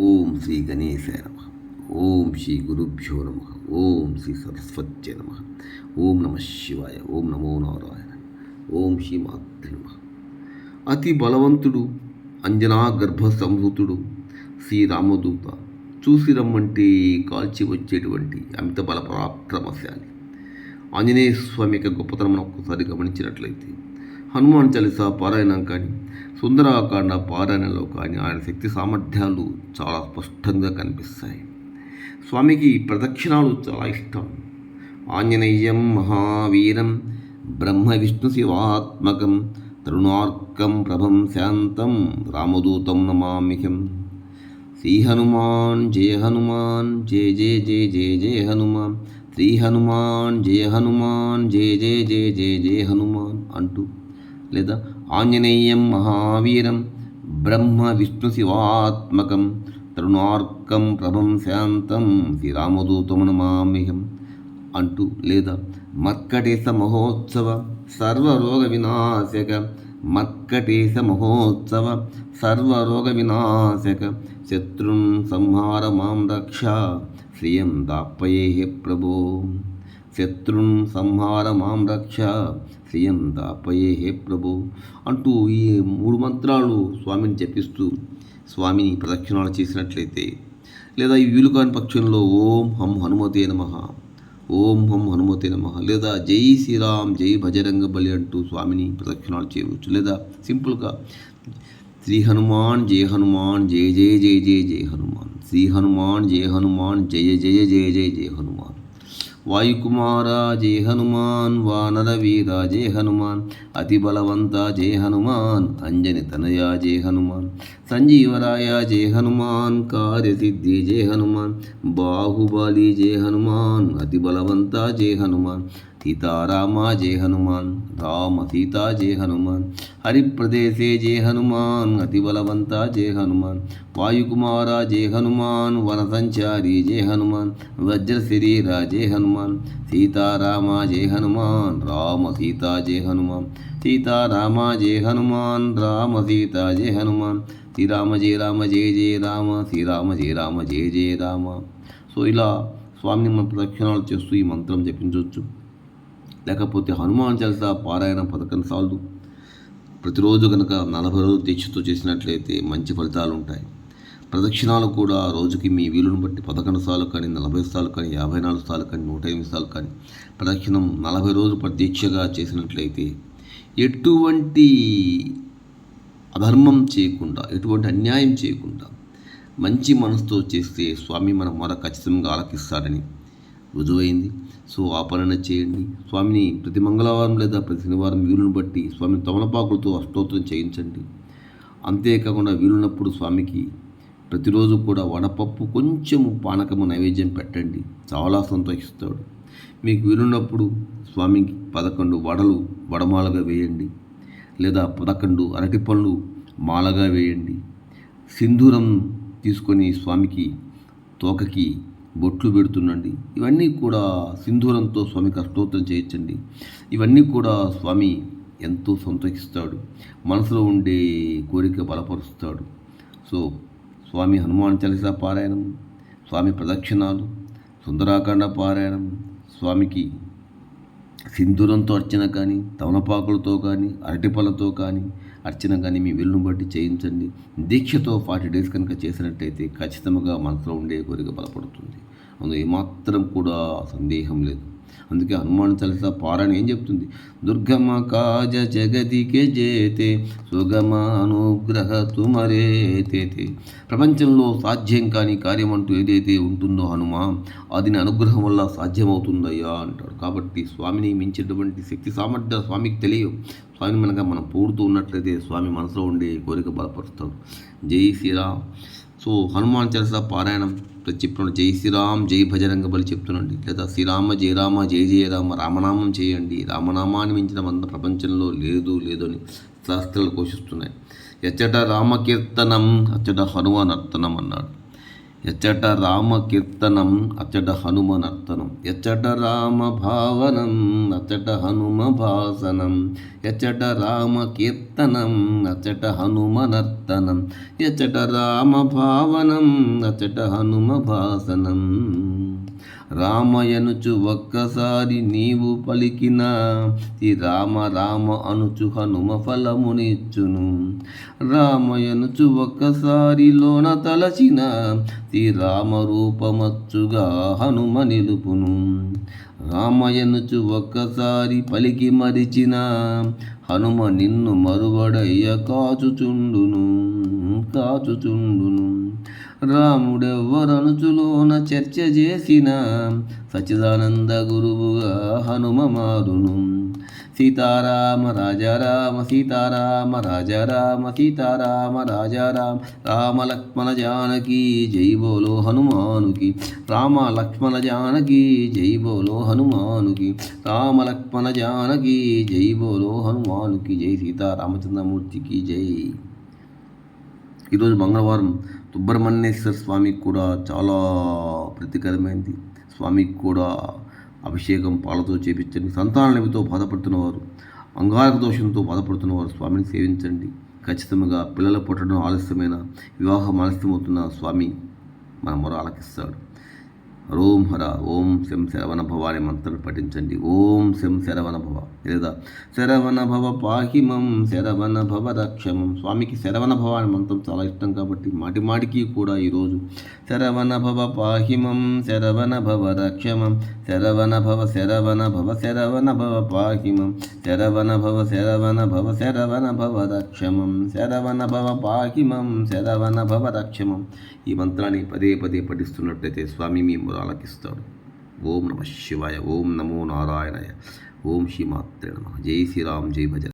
ఓం శ్రీ గణేశాయ నమ. ఓం శ్రీ గురుభ్యో నమ. ఓం శ్రీ సరస్వత్య నమ. ఓం నమ శివాయ. ఓం నమో నారాయణ. ఓం శ్రీ మాతృ నమ. అతి బలవంతుడు అంజనా గర్భ సంహృతుడు శ్రీరామదూత చూసి రమ్మంటే కాల్చి వచ్చేటువంటి అమిత బల పరాక్రమశాలి ఆంజనేయ స్వామి యొక్క గొప్పతనం ఒక్కసారి గమనించినట్లయితే హనుమాన్ చాలీసా పారాయణం కానీ సుందరాకాండ పారాయణలో కానీ ఆయన శక్తి సామర్థ్యాలు చాలా స్పష్టంగా కనిపిస్తాయి. స్వామికి ప్రదక్షిణాలు చాలా ఇష్టం. ఆంజనేయం మహావీరం బ్రహ్మ విష్ణు శివాత్మకం తరుణార్కం ప్రభం శాంతం రామదూతం నమామిహం శ్రీ హనుమాన్ జయ హనుమాన్ జయ జయ జయ జయ జయ హనుమాన్ శ్రీ హనుమాన్ జయ హనుమాన్ జయ జయ జయ జయ జయ హనుమాన్ అంటూ లేదా ఆంజనేయం మహావీరం బ్రహ్మ విష్ణు శివాత్మకం తరుణార్కం ప్రభం శాంతం శ్రీరామదూతమునమామ్యహం అంటూ లేదా మర్కటేశ మహోత్సవ సర్వరోగ వినాశక మర్కటేశ మహోత్సవ సర్వరోగ వినాశక శత్రుం సంహార మాం రక్ష శ్రియం దాపయే ప్రభో. శత్రున్ సంహార మాం రక్ష శ్రీయం దాపయే హే ప్రభు అంటూ ఈ మూడు మంత్రాలు స్వామిని జపిస్తూ స్వామిని ప్రదక్షిణాలు చేసినట్లయితే లేదా ఈ వీలుకాని పక్షంలో ఓం హం హనుమతే నమ ఓం హం హనుమతే నమ లేదా జై శ్రీరామ్ జై భజరంగ బలి అంటూ స్వామిని ప్రదక్షిణాలు చేయవచ్చు. లేదా సింపుల్గా శ్రీ హనుమాన్ జయ హనుమాన్ జయ జయ జయ జయ జయ హనుమాన్ శ్రీ హనుమాన్ జయ హనుమాన్ జయ జయ జయ జయ జయ హనుమాన్. వాయుకుమార జయ హనుమాన్ వానర వీర జయ హనుమాన్ అతి బలవంత జయ హనుమాన్ అంజని తనయా జయ హనుమాన్ సంజీవరాయ జయ హనుమాన్ కార్యసిద్ధి జయ హనుమాన్ బాహుబలి జయ హనుమాన్ అతి బలవంత జయ హనుమాన్ సీతారామ జయ హనుమాన్ రామ సీతా జయ హనుమాన్ హరిప్రదేశే జయ హనుమాన్ అతి బలవంత జయ హనుమాన్ వాయుకుమార జయ హనుమాన్ వనసంచారి జయ హనుమాన్ వజ్ర శరీర జయ హనుమాన్ సీతారామ జయ హనుమాన్ రామ సీతా జయ హనుమాన్ సీతారామ జయ హనుమాన్ రామ సీతా జయ హనుమాన్ శ్రీరామ జయ రామ జయ జయ రామ శ్రీరామ జయ రామ జయ జయ రామ సో ఇలా స్వామిని మన ప్రదక్షిణాలు చేస్తూ ఈ మంత్రం జపించవచ్చు లేకపోతే హనుమాన్ చాలీసా పారాయణ పథకం సార్లు ప్రతిరోజు కనుక నలభై రోజులు దీక్షతో చేసినట్లయితే మంచి ఫలితాలు ఉంటాయి. ప్రదక్షిణాలు కూడా రోజుకి మీ వీలును బట్టి పదకొండు సార్లు కానీ నలభై సార్లు కానీ యాభై నాలుగు సార్లు కానీ నూట ఎనిమిది సార్లు కానీ ప్రదక్షిణం నలభై రోజులు ప్రతీక్షగా చేసినట్లయితే ఎటువంటి అధర్మం చేయకుండా ఎటువంటి అన్యాయం చేయకుండా మంచి మనసుతో చేస్తే స్వామి మన మొర ఖచ్చితంగా ఆలకిస్తాడని రుజువైంది. సో ఆ పనిన చేయండి. స్వామిని ప్రతి మంగళవారం లేదా ప్రతి శనివారం వీలును బట్టి స్వామిని తమలపాకులతో అష్టోత్తరం చేయించండి. అంతేకాకుండా వీలున్నప్పుడు స్వామికి ప్రతిరోజు కూడా వడపప్పు కొంచెము పానకము నైవేద్యం పెట్టండి. చాలా సంతోషిస్తాడు. మీకు వీలున్నప్పుడు స్వామికి పదకొండు వడలు వడమాలగా వేయండి. లేదా పదకొండు అరటి పళ్ళు మాలగా వేయండి. సింధూరం తీసుకొని స్వామికి తోకకి బొట్లు పెడుతుండండి. ఇవన్నీ కూడా సింధూరంతో స్వామికి అష్టోత్తరం చేయించండి. ఇవన్నీ కూడా స్వామి ఎంతో సంతోషిస్తాడు. మనసులో ఉండే కోరిక బలపరుస్తాడు. సో స్వామి హనుమాన్ చలిస పారాయణం స్వామి ప్రదక్షిణాలు సుందరాకాండ పారాయణం స్వామికి సింధూరంతో అర్చన కానీ తమలపాకులతో కానీ అరటిపళ్ళతో కానీ అర్చన కానీ మీ వెలును బట్టి చేయించండి. దీక్షతో ఫార్టీ డేస్ కనుక చేసినట్టయితే ఖచ్చితంగా మనసులో ఉండే కోరిక బలపడుతుంది. అందులో ఏమాత్రం కూడా సందేహం లేదు. అందుకే హనుమాన్ చాలీసా పారాయణ ఏం చెప్తుంది? దుర్గమ కాజ జగతికే జేతే సుగమానుగ్రహ అనుగ్రహ ప్రపంచంలో సాధ్యం కాని కార్యం అంటూ ఏదైతే ఉంటుందో హనుమా అది అనుగ్రహం వల్ల సాధ్యమవుతుందయ్యా అంటాడు. కాబట్టి స్వామిని మించినటువంటి శక్తి సామర్థ్య స్వామికి తెలియవు స్వామిని మనక మనం పూడుతూ ఉన్నట్లయితే స్వామి మనసులో ఉండే కోరిక బలపరుస్తాడు. జై శ్రీరామ్. సో హనుమాన్ చలస పారాయణం చెప్పినప్పుడు జై శ్రీరామ్ జై భజరంగ బలి చెప్తున్నాండి. లేదా శ్రీరామ జయ రామ జయ జయ రామ రామనామం చేయండి. రామనామాన్ని మించిన వంద ప్రపంచంలో లేదు లేదు అని శాస్త్రాలు ఘోషిస్తున్నాయి ఎచ్చట రామకీర్తనం అచ్చట హనుమాన్ అర్తనం అన్నాడు. ఎచ్చట రామ కీర్తనం అచ్చట హనుమ నర్తనం ఎచ్చట రామ భావనం అచ్చట హనుమ భాసనం ఎచ్చట రామ కీర్తనం అచ్చట హనుమ నర్తనం ఎచ్చట రామ భావనం అచ్చట హనుమ భాసనం రామయనుచు ఒక్కసారి నీవు పలికిన ఈ రామ రామ అనుచు హనుమ ఫలమునిచ్చును. రామయనుచు ఒక్కసారి లోన తలచిన ఈ రామ రూపమచ్చుగా హనుమ నిలుపును. రామయనుచు ఒక్కసారి పలికి మరిచిన హనుమ నిన్ను మరువడయ్య కాచుచుండును కాచుచుండును. రాముడెవ్వరనుచులోన చర్చ చేసిన సచిదానంద గురువుగా హనుమ మారును సీతారామ రాజారామ సీతారామ రాజారామ సీతారామ రాజారామ రామ లక్ష్మణ జానకి జై బోలో హనుమానుకి. రామ లక్ష్మణ జానకి జై బోలో హనుమానుకి. రామ లక్ష్మణ జానకి జై బోలో హనుమానుకి. జై సీతారామచంద్రమూర్తికి జై. ఈరోజు మంగళవారం సుబ్రహ్మణ్యేశ్వర స్వామికి కూడా చాలా ప్రతికరమైంది. స్వామికి కూడా అభిషేకం పాలతో చేపించండి. సంతాన నవితో బాధపడుతున్నవారు అంగారక దోషంతో బాధపడుతున్నవారు స్వామిని సేవించండి. ఖచ్చితంగా పిల్లల పుట్టడం ఆలస్యమైన వివాహం ఆలస్యమవుతున్న స్వామి మన మొర ఆలకిస్తాడు. ఓం హర ఓం శం శరవణ భవ అనే మంత్రం పఠించండి. ఓం శం శరవణ భవ లేదా శరవణ భవ పాహిమం శరవణ భవ రక్షమం. స్వామికి శరవణ భవ అనే మంత్రం చాలా ఇష్టం కాబట్టి మాటి మాటికి కూడా ఈరోజు శరవణ భవ పాహిమం శరవణ భవ రక్షమం శరవణ భవ శరవణ భవ శరవణ భవ పాహిమం శరవణ భవ శరవణ భవ శరవణ భవ రక్షమం శరవణ భవ పాహిమం శరవణ భవ రక్షమం. ఈ మంత్రాన్ని పదే పదే పఠిస్తున్నట్లయితే స్వామి మీ ఆలకిస్తాడు ఓం నమ శివాయ ఓం నమో నారాయణయ ఓం శ్రీ మాత్రే నమ జై శ్రీరామ్ జై భజ